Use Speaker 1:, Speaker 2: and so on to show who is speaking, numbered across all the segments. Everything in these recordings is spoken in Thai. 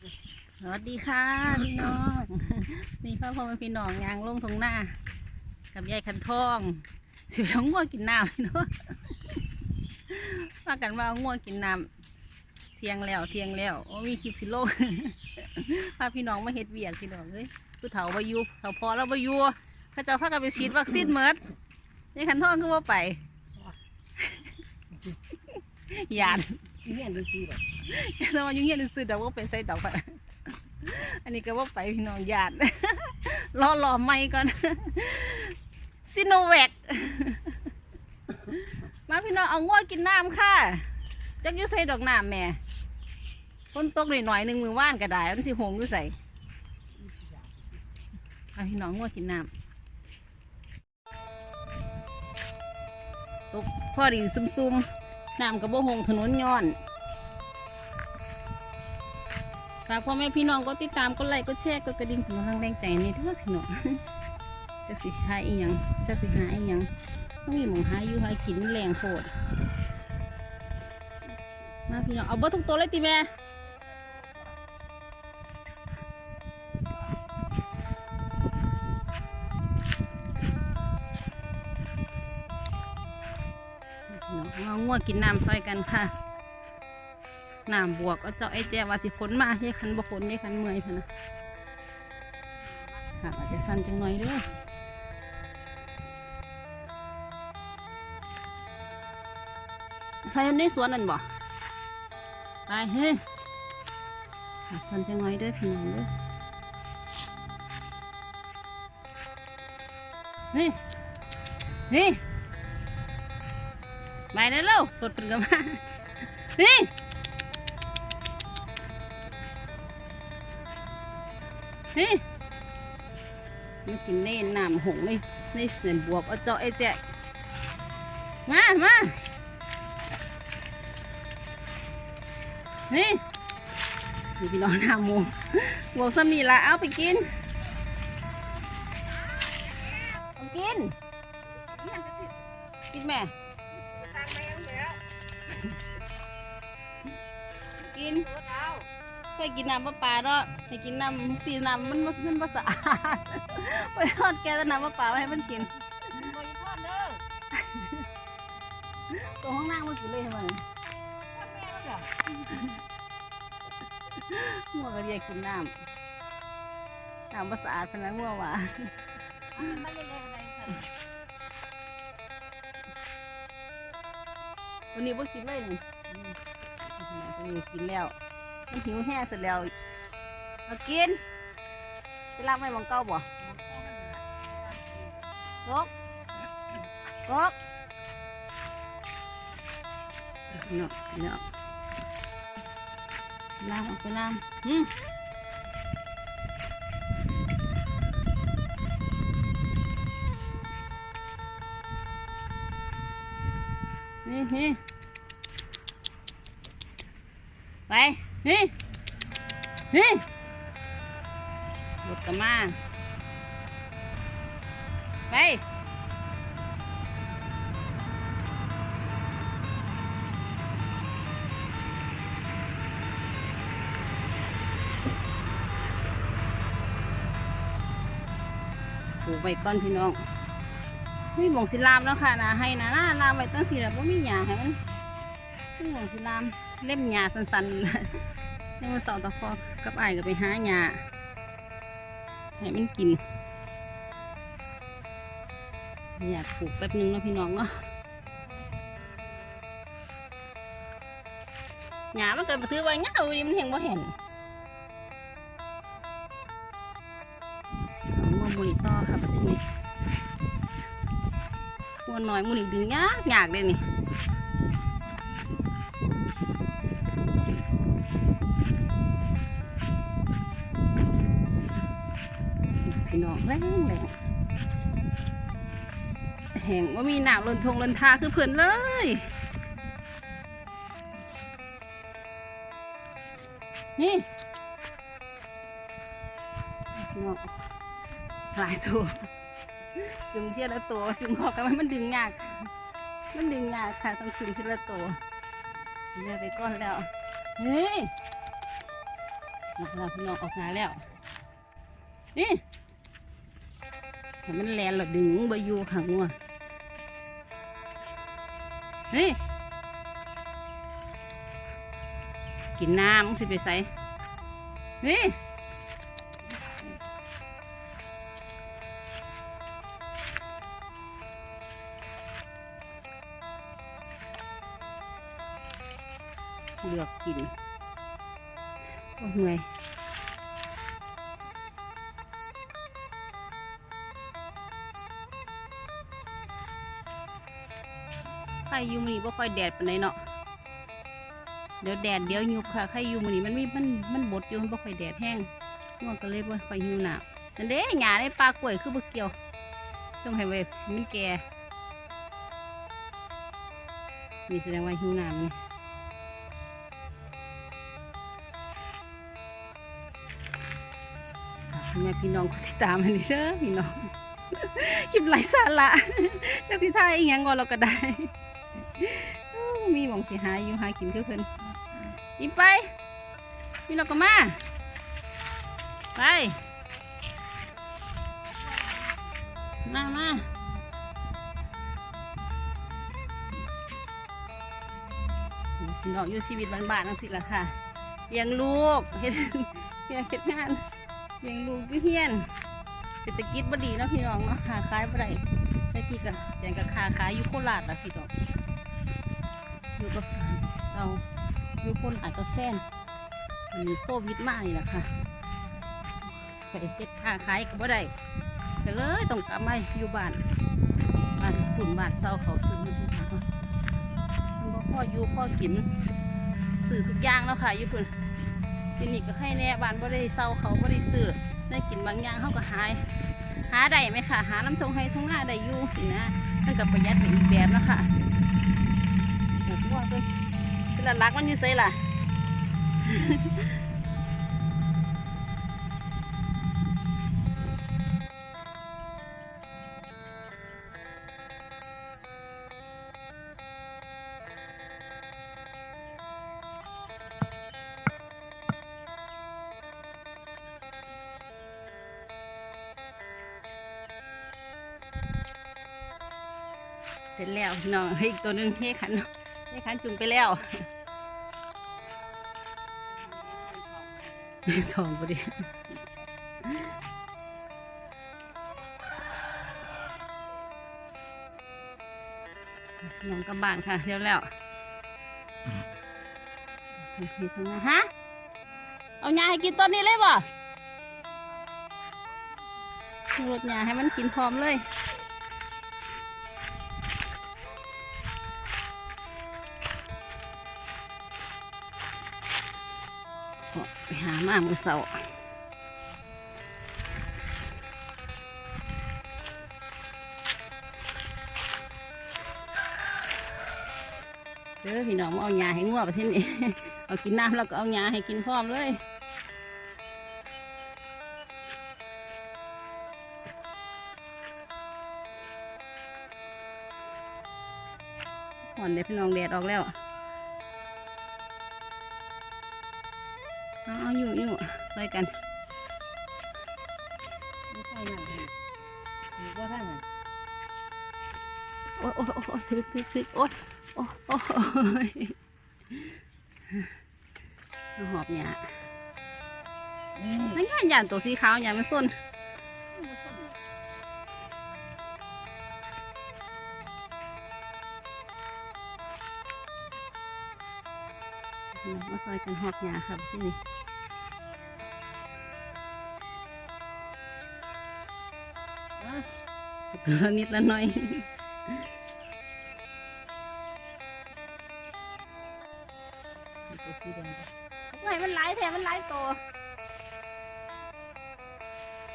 Speaker 1: สวัสดีค่ะพี่น้องนี่พ่อพ่อแม่พี่น้องยางลงทงหน้า กับยายคันทองสิไปเอาง่วงกินน้ำพี่น้องว่ากันว่าเอาง่วงกินน้ำเที่ยงแล้วเที่ยงแล้วโอ้มีคลิปสิโลกพาพี่น้องมาเฮ็ดเวียกพี่น้องเอ้ยผู้เฒ่าบายุเฒ่าพอแล้วบายุเขาเจะพากันไปฉีดวัคซีนเมิดยายคันทองก็ว่าไปยา น
Speaker 2: เนี่ยดูสิแบบ
Speaker 1: แต่ว่ายู่เงี้ยซื้อดอกว่าไปใส่ดอกอะอันนี้ก็ว่าไปพี่น้องญาติรอรอไม่ก่อนซิโนแวคมาพี่น้องเอาง้วกินน้ำค่ะจักยุ่ใส่ดอกน้ำแม่ฝนตกหน่อยหนึ่งมือว่านก็ได้มันสิหงอยู่ใส่เอาพี่น้องง้วกินน้ำตกพ่อดีซุ่มๆ น้ำกระโบหงถนนย้อนฝากพ่อแม่พี่น้องก็ติดตามก็ไลค์ก็แชร์ก็กระดิ่งเป็กำลังแรงใจนี่เด้อพี่น้องจะสิหาอีหยังจะสิหาอีหยังต้องมีหมองหาอยู่หากินแรงโคตรมาพี่น้องเอาเบอร์ทุกตัวเลยติแม่ เอาง่วงกินน้ำซอยกันค่ะน้ำบวกก็เจ้าไอ้แจว่าสิขนมาเฮ้คันบ่ขนเฮ้คันเมื่อยพะนะค่ะอาจจะสั้นจังหน่อยเด้อใส่ในสวนนั่นบ่ไปเฮ้ยค่ะสั้นจังหน่อยเด้อพี่น้องเด้อนี่นี่ ไปได้แล้วรถเป็นกันมานี่เฮ้ยมากินเล่นน้ำหงในในเสือนบวกเอาเจาะไอ้แจ๊มามาเฮ้ยมีพี่น้องน้ำมงบวกสมีละเอาไปกินกิน กินแม่ กินเคยกินน้ำประปลาเนาะให้กินน้ำสีน้ำมันมันมันภาษะอาดไปทอดแกแต่น้ำประปลาไว้ให้มันกิน
Speaker 2: บริโภคเด้อ
Speaker 1: ตัวห้องนั่งมันกินเลยทำไม
Speaker 2: พ่อแม่แล้วเหรอ
Speaker 1: งัวก็เรียกกินน้ำน้ำภาษาอาดพนักงัวว่ะ
Speaker 2: เอาเงินมาเรียกอะไร
Speaker 1: วันนี้บ่กินเลยนี่วันนี้กินแล้วมันหิวแห้งเสร็จแล้วมากินไปล้างไว้หมองเก่าบ่กกกกเนาะเนาะล้างออกไปล้างอืม นี่นี่ไปนี่นี่หลุดกันมาไปปลูกไว้ก่อนพี่น้อง มีหมองสิลามแล้วค่ะนะให้นะหน้าลามไว้ตั้งสี่แล้วมีหยาให้มันมีหมองสิลามเล่มหยาสันๆในมือสองตะพอกับไอ้ก็ไปหาหยาให้มันกินอยากปลูกแป๊บนึงเนาะพี่น้องเนาะหยามันเกิดมาถือไว้เงาดิมันเห็นบ่เห็นมามุนต่อค่ะปัจจุบัน วน้อยมุนอีกดึงยากยากเลยนี่พี่น้องแรงแรงแห่งว่ามีหนาวลนทงลนทาคือเพื่อนเลยนี่น้องหลายตัว จุงเทียละตัวจุงบอกกันว่มันดึงยาก มันดึงยากค่ะต้องจุงเทีละตัวเรียไปก้อนแล้วนี่เราพี่น้องออกมาแล้ว นี่ให้มันแลนหลอดึงบยูขังงัวนี่กินน้ำมึงสิไปใส่นี่ เหนื่อยใครอยู่มือนี้บ่ค่อยแดดปานใดเนาะ เดี๋ยวแดดเดี๋ยวยุบค่ะใครอยู่มือนี้มันมีมันมันบดอยู่มันบ่ค่อยแดดแห้งง่วงก็เลยบ่ค่อยหิวหนาวนั่นเด้หญ้าในปลากล้วยคือบ่เกี่ยวต้องให้ไว้มันแก่นี่แสดงว่าหิวน้ำนี่ แม่พี่น้องกดติดตามให้หน่อยเด้อพี่น้องคลิปไร้สาระจักสิทายอีหยังก็เราก็ได้ มีหมองสิหาอยู่หากินคือเพิ่นอีไปพี่เราก็มา ไป มามาพี่น้องอยู่ชีวิตบ้านๆนั่นสิล่ะค่ะเลี้ยงลูกเฮ็ดเลี้ยงเฮ็ดงาน เลี้ยงลูกวิเฮียนเศรษฐกิจบ่ดีเนาะพี่น้องเนาะหาขายบ่ได้ตะกี้ก็แจงกับคาขายอยู่โคราชล่ะพี่น้องอยู่กับเจ้าอยู่คนอาจจะแฟนมีโควิดมากนี่แหละค่ะไปเฮ็ดค้าขายก็บ่ได้ก็เลยต้องกลับมาอยู่บ้านบ้านขุนบ้านเศร้าเขาซื้อมันค่ะมันบ่พออยู่พอกินซื้อทุกอย่างแล้วค่ะอยู่พุ่น ทีนี่ก็ให้แน่บ้านบ่ได้เศร้าเขาบ่ได้ซื้อได้กินบางอย่างเขาก็หาย หาได้ไหมค่ะหาลำทงให้ทุ่งหน้าได้ยู่สินะมันก็ประหยัดไปอีกแบบนะคะโอ้โหว่าเลยคือละรักมันอยู่ใสล่ะ สร็จแล้วน้องเฮ้อีกตัวหนึ่งเฮ้ขันเฮ้ขันจุ่มไปแล้วทองพอดีน้องกับบ้านค่ะเร็วแล้วทางนี้ทางนั้นฮะ เอายาให้กินตอนนี้เลยบ่รดยาให้มันกินพร้อมเลย ไปหามามือเสาเด้อพี่น้องเอายาให้งัวประเทศนี้ เอากินน้ำแล้วก็เอายาให้กินพร้อมเลยห่อนเด้อพี่น้องแดดออกแล้ว เอาเอาอยู่อยู่ใส่กัน
Speaker 2: ไม่ใช่นั่นอยู่ก็ท่านน่ะ
Speaker 1: โอ้ยโอ้ยโอ้ยถึกถึกถึกโอ้ยโอ้ยโอ้ยเอาหอบเนี่ย
Speaker 2: อืม
Speaker 1: นั่นไงอย่างตัวสีขาวอย่างมันส้น มาใส่กันหอบเนี่ยครับที่นี่ตัวละนิดละหน่อยตัวสีแดงไว้มันหลายแถมมันหลายตัว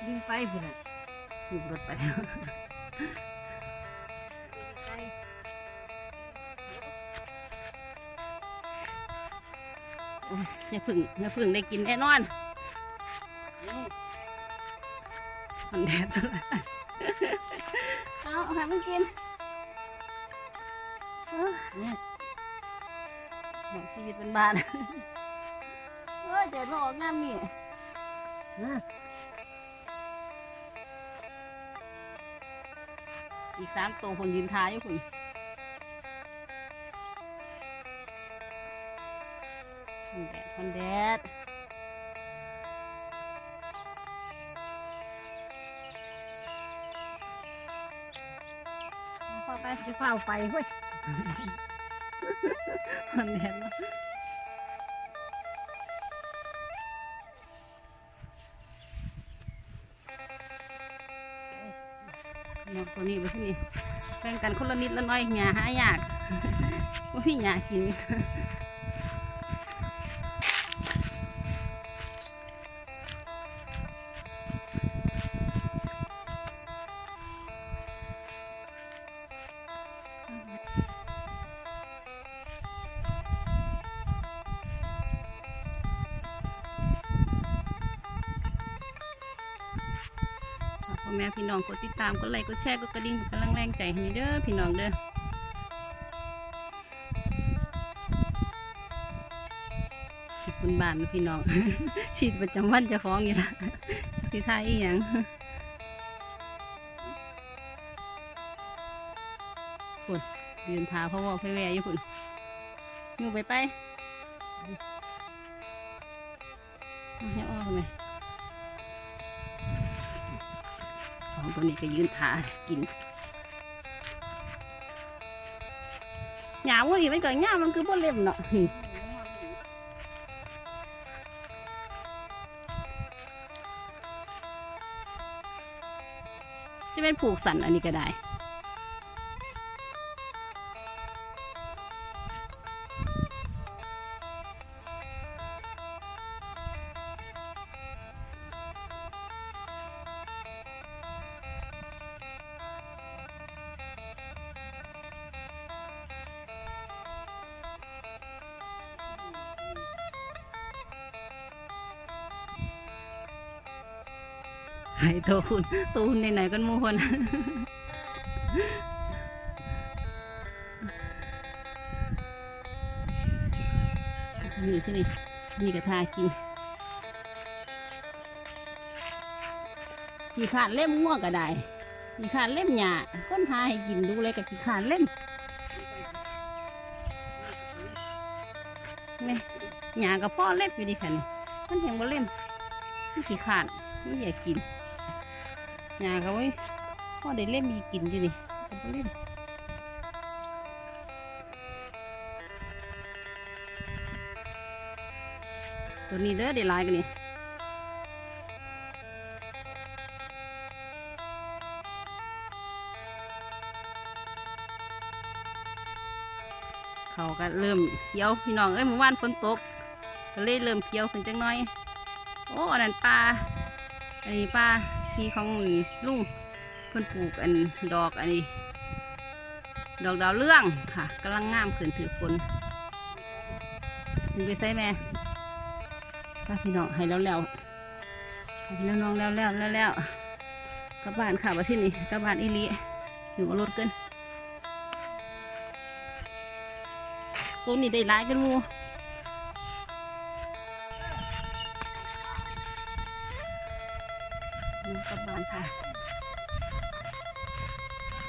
Speaker 2: วิ่งไปพุ่นน่ะ
Speaker 1: อยู่รถไป
Speaker 2: ใช่
Speaker 1: โอ้ยอย่าพึ่งอย่าพึ่งได้กินแน่นอน
Speaker 2: นี่
Speaker 1: มันแดดจนละเอาเอาให้มันกินเออ
Speaker 2: นี่
Speaker 1: หมดชีวิตเป็นบ้านโอ้อ้ยเจ็ดมาออกงามนี่
Speaker 2: นะ
Speaker 1: อีกสามตัวคนยืนทาอยู่คุณ คนแดดคนแดด
Speaker 2: พอไปจะเฝ้าไปเว้ย
Speaker 1: คนแดดเนาะนกตัวนี้ไปที่นี่แบ่งกันคนละนิดละหน้อยหยาหายากว่าพี่หยากิน อแม่พี่น้องกดติดตามกดไลค์กดแชร์กดกระดิ่งเป็นกำลังแรงใจให้ดีเด้อพี่น้องเด้อบคุณบานพี่น้องชีวิตประจำวันจ้าของนี่ละสิทายอีหยังคุณยืนทาพราะว่าไปแวอยู่คุณอยู่ไปไปเอาเนี่ยอ้อมไม องตัวนี้ก็ยืนทากินหยาวันนี้มันก็หยามันคือบ่เล็บเนาะจะเป็นผูกสันอันนี้ก็ได้ ไข่โตคุณตูนไหนๆกันมูคนนี่ที่นี่นี่กระทากินขี่ขานเล่มง่วงก็ได้ขี่ขานเล่มหยาค้นหาให้กินดูเลยกับขี่ขานเล่มนี่หยากับพ่อเล็บอยู่ดีค่ะนี่มันยังบ่เล่มขี่ขานไม่อยากกิน หยาเขาไว้พ่อได้เล่มมีกินอยู่นี่ก็บ่เล่มตัวนี้เด้อได้ลายกันนี่เขาก็เริ่มเขียวพี่น้องเอ้ยเมื่อวานฝนตกก็เลยเริ่มเขียวขึ้นจังน้อย โอ้อันนั้นปลา อันนี้ปลาที่ของลุงเพิ่นปลูกอันดอกอันนี้ ดอกดาวเรื่องค่ะกำลังงามขึ้นถือฝนมึงไปใส่แม่ถ้าพี่น้องให้แล้วแล้วให้พี่น้องแล้วแล้วแล้วแล้วกลับานค่ะมาที่นี่กลับานอีหลีอยู่รถเกินตัวนี้ได้ร้ายกันมู กลับบ้านค่ะ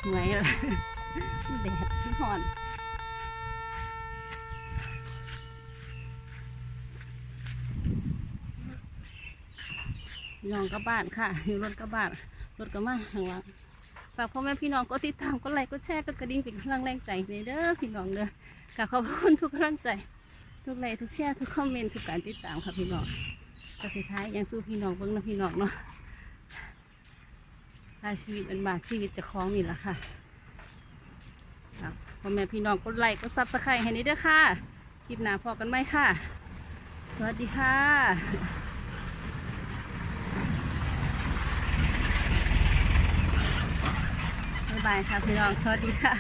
Speaker 1: เหนื่อยเลยแดดร้อนน้องกลับบ้านค่ะอยู่รถกลับบ้านรถก็มาข้างหลังฝากพ่อแม่พี่น้องก็ติดตามก็ไลค์ก็แชร์ก็กระดิ่งเป็นกำลังแรงใจเด้อพี่น้องเด้อกขอบคุณทุกกำลังใจ ทุกไลค์ทุกแชร์ทุกคอมเมนต์ทุกการติดตามค่ะพี่น้องก็สุดท้ายยังสู้พี่น้องเบิ่งนะพี่น้องเนาะ ถ้าชีวิตเป็นบาทชีวิตจะคล้องนี่แหละค่ะฝากพ่อแม่พี่น้องกดไลค์ก็ซับสไครต์ให้นี้เด้อค่ะ คลิปหน้าพอกันไหมค่ะ สวัสดีค่ะบ๊ายบายค่ะพี่น้องสวัสดีค่ะ